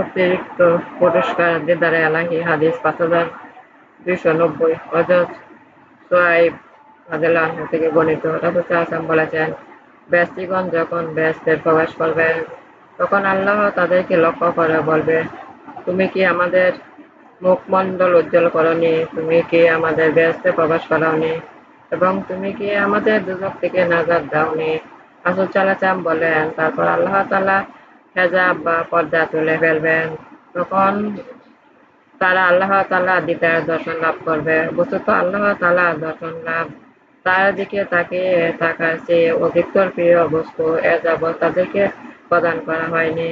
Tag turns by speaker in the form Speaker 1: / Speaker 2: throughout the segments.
Speaker 1: অতিরিক্ত পুরস্কার দিদারে এলাহি হাদিস পাঁচ হাজার দুইশো নব্বই হজরত সোয়াইব রাদিয়াল্লাহু থেকে বর্ণিত রাসূল সাল্লাল্লাহু বলেছেন ব্যস্তিগণ যখন ব্যস্তে প্রবেশ করবে তখন আল্লাহ তাদেরকে লক্ষ্য করে বলবে, তুমি কি আমাদের মুখমণ্ডল উজ্জ্বল করনি, তুমি কি আমাদের ব্যস্তে প্রবেশ করাওনি? এবং তুমি কি আমাদের দুজক থেকে নাজাদ দাওনি? রাসূল সাল্লাল্লাহু বলেন, তারপর আল্লাহ তালা হেজাব বা পর্দা তুলে ফেলবেন। তখন তারা আল্লাহ তালা দিদার দর্শন লাভ করবে। বস্তুত আল্লাহ তালা দর্শন লাভ, তার দিকে তাকে থাকার চেয়ে অধিকতর প্রিয় বস্তু, এ তাদেরকে প্রদান করা হয়নি।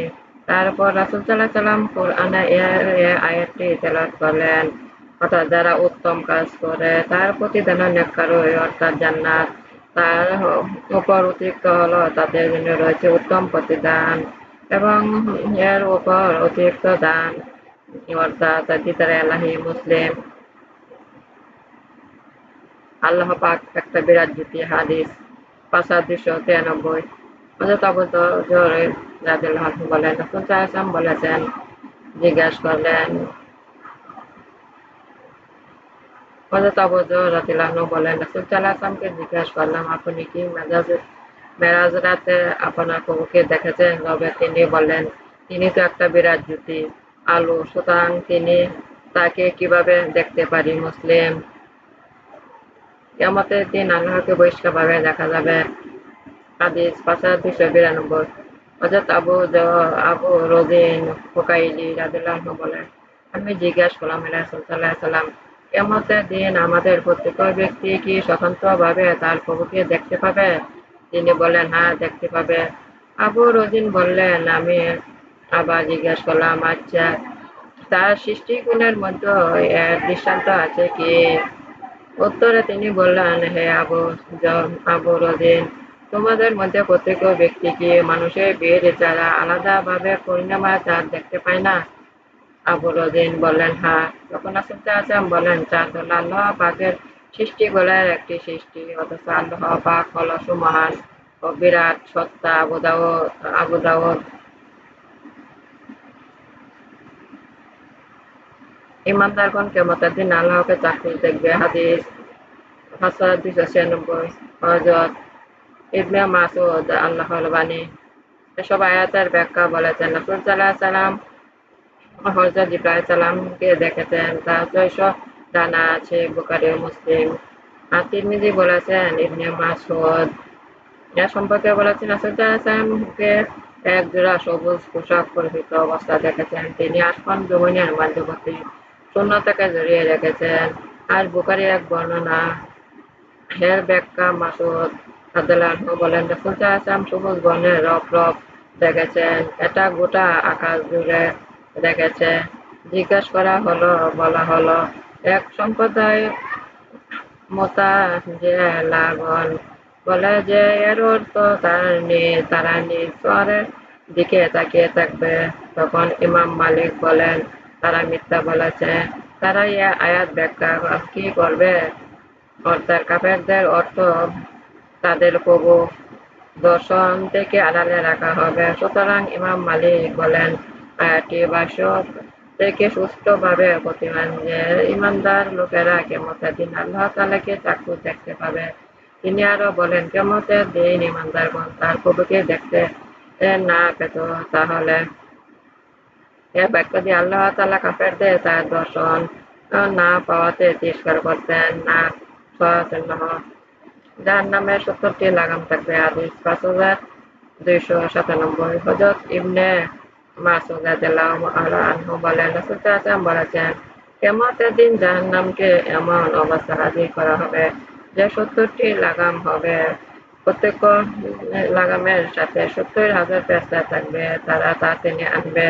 Speaker 1: তারপর রাসুল সাল্লাহ সাল্লাম কোরআনে এ আয়াতটি তেলাত করলেন। অর্থাৎ যারা উত্তম কাজ করে, তার প্রতিদান নেককারই অর্থাৎ জান্নাত তার উপর অতিরিক্ত হলো, তাদের জন্য রয়েছে উত্তম প্রতিদান এবং এর উপর অতিরিক্ত দান। অর্থাৎ ভিতরে আল্লাহি মুসলিম। আল্লাহ পাক একটা বিরাট জ্যোতি হাদিস, পাঁচ হাজার দুশো তিরানব্বই। হজরত আবু রাদিল্লাহ বলেন রসুল সাহায্যাম বলেছেন জিজ্ঞাসা করলেন। বলেন জিজ্ঞাসা করলাম, আপনি কি মেজাজ, মেরাজ রাতে আপনার দেখেছেন? তবে তিনি বললেন, তিনি তো একটা বিরাট জ্যোতি, আলো। সুতরাং তিনি তাকে কীভাবে দেখতে পারি, মুসলিম? কেমতের দিন আল্লাহকে বহিষ্কারভাবে দেখা যাবে। হাদিস হাজার দুশো বিরানব্বই। হজরত আবু আবু রদিন ফোকাইলি রাদিল্লাহ বলেন, আমি জিজ্ঞাসা করলাম সাল্লাহ সাল্লাম কেমতের দিন আমাদের প্রত্যেক ব্যক্তি কি স্বতন্ত্রভাবে তার প্রভুকে দেখতে পাবে? তিনি বলেন হ্যাঁ দেখতে পাবে। আবু রদিন বললেন, আমি আবার জিজ্ঞাসা করলাম আচ্ছা তার সৃষ্টি গুণের মধ্যে এর দৃষ্টান্ত আছে কি? উত্তরে তিনি বললেন, হে আবু আবু রদিন তোমাদের মধ্যে প্রত্যেক ব্যক্তি কি মানুষের বীর যারা আলাদাভাবে পরিণামা চাঁদ দেখতে পায় না। আবু রদিন বললেন হ্যাঁ তখন আসতে আসাম বলেন, চাঁদ হল আল্লাহ পাকের সৃষ্টিগুলোর একটি সৃষ্টি। অথচ আল্লাহ পাক হল সুমহান ও বিরাট সত্তা আবু দাউদ আবু দাউদ। ইমানদারগণ কেমতের দিন আল্লাহকে চাকরি দেখবে। হাদিস হাসার দুশো ছিয়ানব্বই হজরত ইবনে মাসুদ আল্লাহ বাণী এসব আয়াতের ব্যাখ্যা বলেছেন রসুল সাল্লাহ সাল্লাম হজরত ইব্রাহিম সালামকে দেখেছেন, তার ছয়শো জানা আছে বুকারি মুসলিম। আর তিরমিজি বলেছেন, ইবনে মাসুদ এর সম্পর্কে বলেছেন রাসুল সাল্লামকে এক জোড়া সবুজ পোশাক পরিহিত অবস্থা দেখেছেন। তিনি আসমান জমিনের মধ্যবর্তী শূন্যতাকে জড়িয়ে রেখেছেন। আর বুকারি এক বর্ণনা, হের ব্যাখ্যা মাসুদ বলেন সবুজ রপ দেখেছেন, এটা গোটা আকাশ জুড়ে দেখেছে জিজ্ঞাসা করা হলো, বলা হলো, এক সম্প্রদায় মোতা যে বলে যে, এর অর্থ তার তারা নিজ দিকে তাকিয়ে থাকবে। তখন ইমাম মালিক বলেন, তারা মিথ্যা বলেছে তারা ইয়া আয়াত ব্যাখ্যা কি করবে? অর্থাৎ কাফেরদের অর্থ তাদের প্রভু দর্শন থেকে আড়ালে রাখা হবে। সুতরাং ইমাম মালিক বলেন আয়াতটি ভাষ্য থেকে সুস্থভাবে প্রতিমান যে ইমানদার লোকেরা কেমতের দিন আল্লাহ তালাকে চাকু দেখতে পাবে। তিনি আরও বলেন, কেমতের দিন ইমানদারগণ তার প্রভুকে দেখতে না পেত, তাহলে এ বাক্য দিয়ে আল্লাহ তালা কাফেরদের তার দর্শন না পাওয়াতে তিরস্কার করতেন না। যার নামে সত্তরটি লাগাম থাকবে। আদিস পাঁচ হাজার দুইশো সাতানব্বই হজরত ইবনে বলেন বলেছেন কেমতের দিন যার নামকে এমন অবস্থা হাজির করা হবে যে সত্তরটি লাগাম হবে। প্রত্যেক লাগামের সাথে সত্তর হাজার পেস্তা থাকবে, তারা তা তিনি আনবে।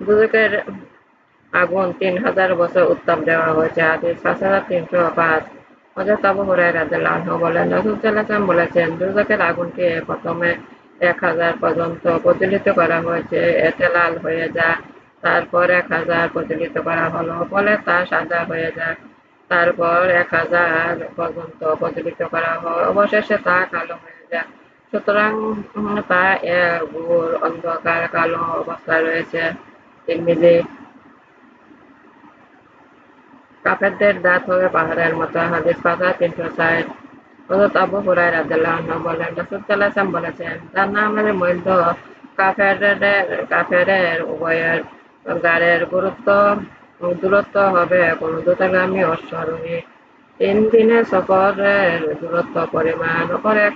Speaker 1: দুদকের আগুন তিন হাজার বছর উত্তাপ দেওয়া হয়েছে। আদিস পাঁচ হাজার তিনশো পাঁচ। হজরত আবু হুরাই রাদিল্লাহ বলেন বলেছেন দুদকের আগুনকে প্রথমে এক হাজার পর্যন্ত প্রচলিত করা হয়েছে, এতে লাল হয়ে যায় তারপর এক হাজার প্রচলিত করা হলো, ফলে তা সাদা হয়ে যায় তারপর এক হাজার পর্যন্ত প্রচলিত করা হয় অবশেষে তা কালো হয়ে যায় সুতরাং তা এক অন্ধকার কালো অবস্থায় রয়েছে। তিরমিজি কাফেরদের দাঁত হবে পাহাড়ের মতো হাদিস পাতা তিনশো ষাট। হজরত আবু হুরাই রাদিল্লাহ বলেন, রসুল সাল্লাম বলেছেন, তার নাম নামের মধ্য কাফেরের কাফেরের উভয়ের গাড়ের গুরুত্ব দূরত্ব হবে কোনো দ্রুতগামী অশ্বারোহী তিন দিনের সফরের দূরত্ব পরিমাণ অপর এক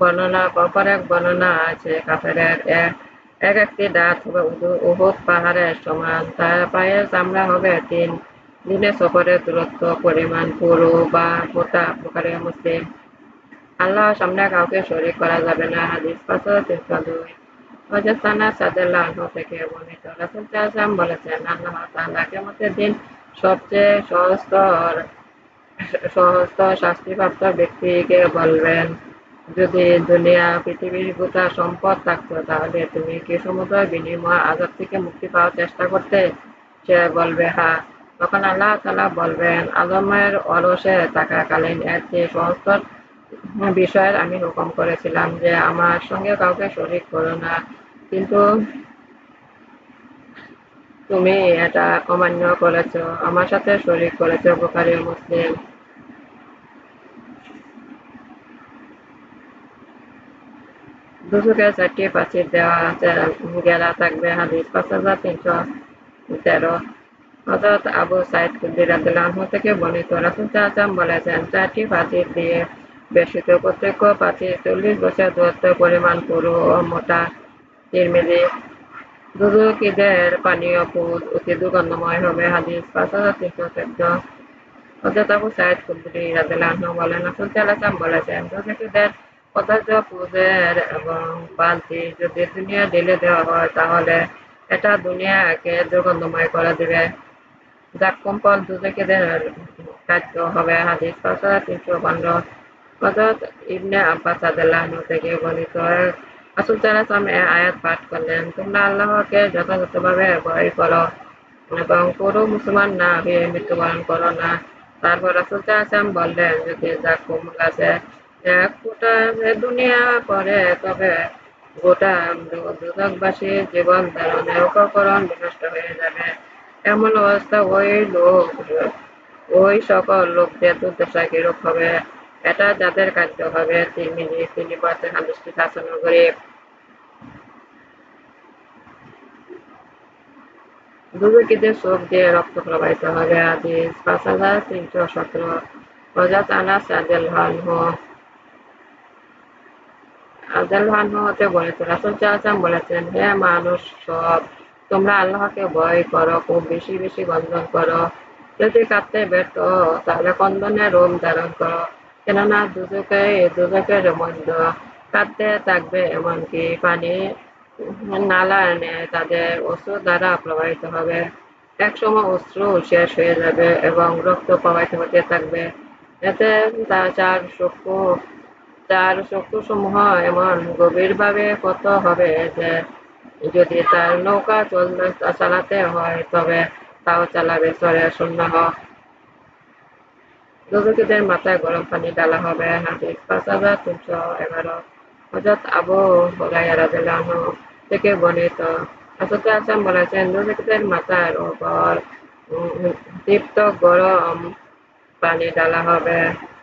Speaker 1: বর্ণনা, অপর এক বর্ণনা আছে। কাফেরের এক এক একটি দাঁত হবে উহুদ পাহাড়ের সমান। তার পায়ের চামড়া হবে তিন দিনে সফরের দূরত্ব, পরিমাণ, পুরো বা মোটা প্রকারে মুসলিম। আল্লাহ সামনে কাউকে শরীর করা যাবে না। হাদিস পাথর তিনশো দুই হজরতানা সাদেল্লাহ থেকে বর্ণিত। রাসুল চাহাম বলেছেন, আল্লাহ তাআলা কেমতের দিন সবচেয়ে সহস্তর সহস্তর শাস্তিপ্রাপ্ত ব্যক্তিকে বলবেন। যদি দুনিয়া, পৃথিবীর গোটা সম্পদ থাকতো, তাহলে তুমি কি সমুদ্র বিনিময় আজাদ থেকে মুক্তি পাওয়ার চেষ্টা করতে? সে বলবে হ্যাঁ। তখন আল্লাহ তালা বলবেন আদমের অলসে থাকাকালীন চেয়ে সহস্তর বিষয়ের আমি হুকুম করেছিলাম যে আমার সঙ্গে কাউকে শরিক করো না। কিন্তু তুমি এটা অমান্য করেছ, আমার সাথে শরিক করেছ বোকারি মুসলিম। দুজুকে চারটি প্রাচীর দেওয়া গেলা থাকবে, হাদিস পাঁচ হাজার তিনশো তেরো। হজরত আবু সাইদ কুদ্দিরাদুল্লাহ থেকে বর্ণিত। রাসুল চাচাম বলেছেন, চারটি প্রাচীর দিয়ে বেশিত প্রত্যেক প্রাচীর চল্লিশ বছর দূরত্ব পরিমাণ পুরু ও মোটা। তিরমিজি দুদুকিদের পানীয় পুদ অতি দুর্গন্ধময় হবে। হাদিস পাঁচ হাজার তিনশো চোদ্দ। হজরত আবু সাইদ কুদ্দি রাদুল্লাহ বলেন, রাসুল চাচাম বলেছেন দুদুকিদের পদার্থ পুজের এবং বালতি যদি দুনিয়া ঢেলে দেওয়া হয়, তাহলে এটা দুনিয়াকে দুর্গন্ধময় করে দিবে। জাক্কুম্পল দুজকেদের খাদ্য হবে হাদিস তিনশো হজরত ইবনে আব্বাস থেকে আসুল আয়াত পাঠ করলেন, তোমরা আল্লাহকে যথাযথভাবে ভয় করো এবং পুরো মুসলমান না হয়ে মৃত্যুবরণ করো না। তারপর রাসুল সালাম বললেন, যদি জাকুম গাছে দুনিয়া পরে তবে গোটা দুদকবাসীর জীবন ধারণের উপকরণ বিনষ্ট হয়ে যাবে। এমন অবস্থা, ওই লোক, ওই সকল লোকদের দুর্দশা কিরূপ হবে? এটা যাদের কার্য হবে, তিনি তিনি বলছেন হাদিসটি শাসন গরিব দুর্গীদের চোখ দিয়ে রক্ত প্রবাহিত হবে। পাঁচ হাজার তিনশো সতেরো। হজরত আনাস হতে বলেছেন, রাসূল বলেছেন, হে মানুষ, সব তোমরা আল্লাহকে ভয় করো, খুব বেশি বেশি বন্ধন করো। যদি কাঁদতে ব্যর্থ তাহলে কন্দনের রোম ধারণ করো। কেননা দুজকে দুজকের মধ্য কাঁদতে থাকবে এমনকি পানি নালা এনে তাদের অস্ত্র দ্বারা প্রবাহিত হবে। একসময় অস্ত্র শেষ হয়ে যাবে এবং রক্ত প্রবাহিত হতে থাকবে। এতে তার চার চক্ষু তার চক্ষুসমূহ এমন গভীরভাবে কত হবে যে যদি তার নৌকা চলতে হয়, তবে তাও চালাবে সরে শূন্য দুদুকিদের মাথায় গরম পানি ডালা হবে। হাদিস পাঁচ হাজার তিনশো এগারো। হজরত আবু হরাইয়ারাহ থেকে বর্ণিত আসতে আসাম বলেছেন দুদুকিদের মাথার উপর তৃপ্ত গরম পানি ডালা হবে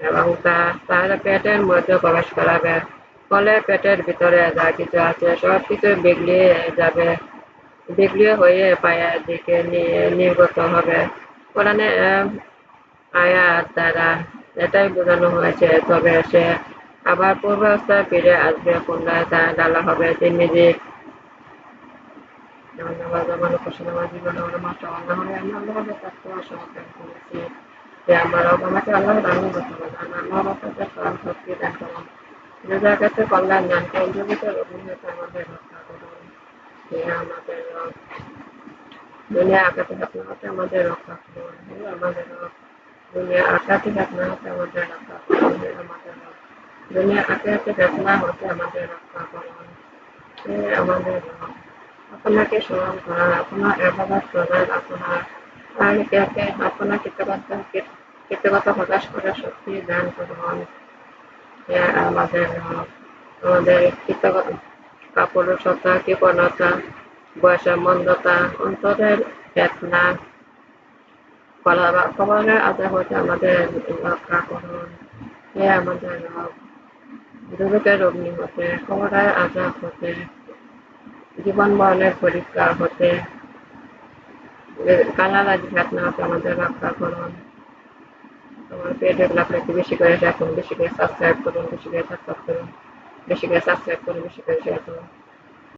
Speaker 1: এবং তা তার পেটের মধ্যে প্রবেশ করাবে। ফলে পেটের ভিতরে যা কিছু আছে সব কিছু বিগলিয়ে যাবে বিগলিয়ে হয়ে পায়ের দিকে নিয়ে নির্গত হবে কোরআনে আয়াত দ্বারা এটাই বোঝানো হয়েছে তবে সে আবার পূর্বাবস্থায় ফিরে আসবে পুনরায় তা ডালা হবে করেছি যে আমার আমাকে আল্লাহ দান করতে পারেন আল্লাহ শক্তি দান করুন কাছে কল্যাণ করুন। জগতের অভিনেতা আমাদের রক্ষা করুন। হে আমাদের দুনিয়া আকাশে আপনার হাতে আমাদের রক্ষা করুন। হে আমাদের দুনিয়া আকাশে আপনার হাতে আমাদের রক্ষা করুন। হে আমাদের দুনিয়া আকাশে আপনার হতে আমাদের রক্ষা করুন। হে আমাদের আপনাকে স্মরণ আপনার আপনার আপনার কৃতজ্ঞতা কৃতজ্ঞতা প্রকাশ করার শক্তি দান করুন। আমাদের আমাদের কাপুরুষতা কৃপণতা অন্তরের বেদনা হতে আমাদের রক্ষা করুন। হে আমাদের রব অগ্নি হতে কবরের আজাব হতে, জীবন মরণের পরীক্ষা হতে, কালালাজি ঘটনা হতে আমাদের রক্ষা করুন। আমার পেজগুলো একটু বেশি করে দেখুন, বেশি করে সাবস্ক্রাইব করুন, বেশি করে সাবস্ক্রাইব করুন, বেশি করে সাবস্ক্রাইব করুন, বেশি করে শেয়ার করুন।